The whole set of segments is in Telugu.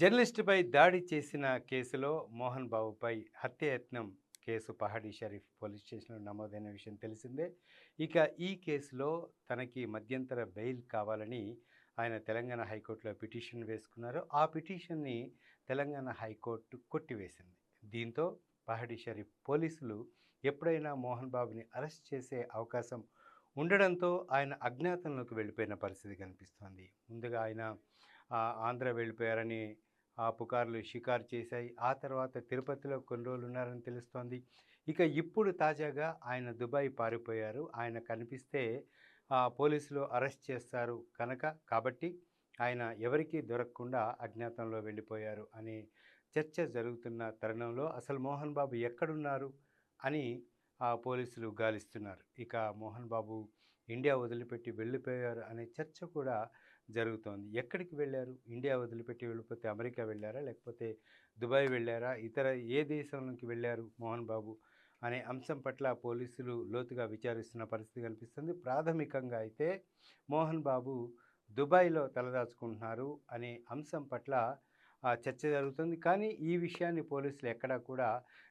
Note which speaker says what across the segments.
Speaker 1: జర్నలిస్టుపై దాడి చేసిన కేసులో మోహన్ బాబుపై హత్యయత్నం కేసు పహాడీ షరీఫ్ పోలీస్ స్టేషన్లో నమోదైన విషయం తెలిసిందే. ఇక ఈ కేసులో తనకి మధ్యంతర బెయిల్ కావాలని ఆయన తెలంగాణ హైకోర్టులో పిటిషన్ వేసుకున్నారు. ఆ పిటిషన్ని తెలంగాణ హైకోర్టు కొట్టివేసింది. దీంతో పహాడీ షరీఫ్ పోలీసులు ఎప్పుడైనా మోహన్ బాబుని అరెస్ట్ చేసే అవకాశం ఉండడంతో ఆయన అజ్ఞాతంలోకి వెళ్ళిపోయిన పరిస్థితి కనిపిస్తోంది. ముందుగా ఆయన ఆంధ్ర వెళ్ళిపోయారని ఆ పుకార్లు షికారు చేశాయి. ఆ తర్వాత తిరుపతిలో కొన్ని రోజులు ఉన్నారని తెలుస్తోంది. ఇక ఇప్పుడు తాజాగా ఆయన దుబాయ్ పారిపోయారు. ఆయన కనిపిస్తే పోలీసులు అరెస్ట్ చేస్తారు కనుక. కాబట్టి ఆయన ఎవరికీ దొరకకుండా అజ్ఞాతంలో వెళ్ళిపోయారు అనే చర్చ జరుగుతున్న తరుణంలో అసలు మోహన్ బాబు ఎక్కడున్నారు అని ఆ పోలీసులు గాలిస్తున్నారు. ఇక మోహన్ బాబు ఇండియా వదిలిపెట్టి వెళ్ళిపోయారు అనే చర్చ కూడా జరుగుతోంది. ఎక్కడికి వెళ్ళారు? ఇండియా వదిలిపెట్టి వెళ్ళిపోతే అమెరికా వెళ్ళారా? లేకపోతే దుబాయ్ వెళ్ళారా? ఇతర ఏ దేశంలోకి వెళ్ళారు మోహన్ బాబు అనే అంశం పట్ల పోలీసులు లోతుగా విచారిస్తున్న పరిస్థితి కనిపిస్తుంది. ప్రాథమికంగా అయితే మోహన్ బాబు దుబాయ్లో తలదాచుకుంటున్నారు అనే అంశం పట్ల చర్చ జరుగుతుంది. కానీ ఈ విషయాన్ని పోలీసులు ఎక్కడా కూడా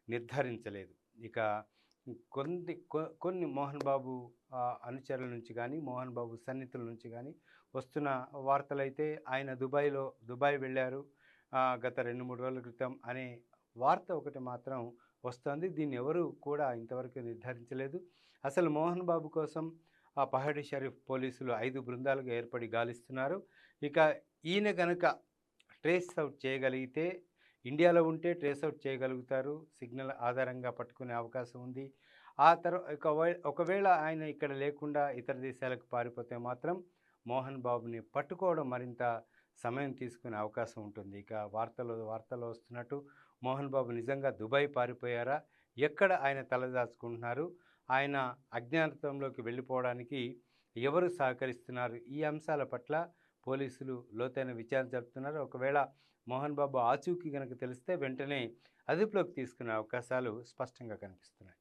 Speaker 1: నిర్ధారించలేదు. ఇక కొన్ని కొ- కొన్ని మోహన్ బాబు అనుచరుల నుంచి కానీ మోహన్ బాబు సన్నిహితుల నుంచి కానీ వస్తున్న వార్తలైతే ఆయన దుబాయ్లో దుబాయ్ వెళ్ళారు గత రెండు మూడు రోజుల క్రితం అనే వార్త ఒకటి మాత్రం వస్తుంది. దీన్ని ఎవరు కూడా ఇంతవరకు నిర్ధారించలేదు. అసలు మోహన్ బాబు కోసం ఆ పహాడి షరీఫ్ పోలీసులు ఐదు బృందాలుగా ఏర్పడి గాలిస్తున్నారు. ఇక ఈయన గనక ట్రేస్ అవుట్ చేయగలిగితే ఇండియాలో ఉంటే ట్రేస్ అవుట్ చేయగలుగుతారు. సిగ్నల్ ఆధారంగా పట్టుకునే అవకాశం ఉంది. ఆ తర్వాత ఒకవేళ ఆయన ఇక్కడ లేకుండా ఇతర దేశాలకు పారిపోతే మాత్రం మోహన్ బాబుని పట్టుకోవడం మరింత సమయం తీసుకునే అవకాశం ఉంటుంది. ఇక వార్తలు వార్తలు వస్తున్నట్టు మోహన్ బాబు నిజంగా దుబాయ్ పారిపోయారా? ఎక్కడ ఆయన తలదాచుకుంటున్నారు? ఆయన అజ్ఞాతంలోకి వెళ్ళిపోవడానికి ఎవరు సహకరిస్తున్నారు? ఈ అంశాల పట్ల పోలీసులు లోతైన విచారణ జరుపుతున్నారు. ఒకవేళ మోహన్ బాబు ఆచూకీ కనుక తెలిస్తే వెంటనే అదుపులోకి తీసుకునే అవకాశాలు స్పష్టంగా కనిపిస్తున్నాయి.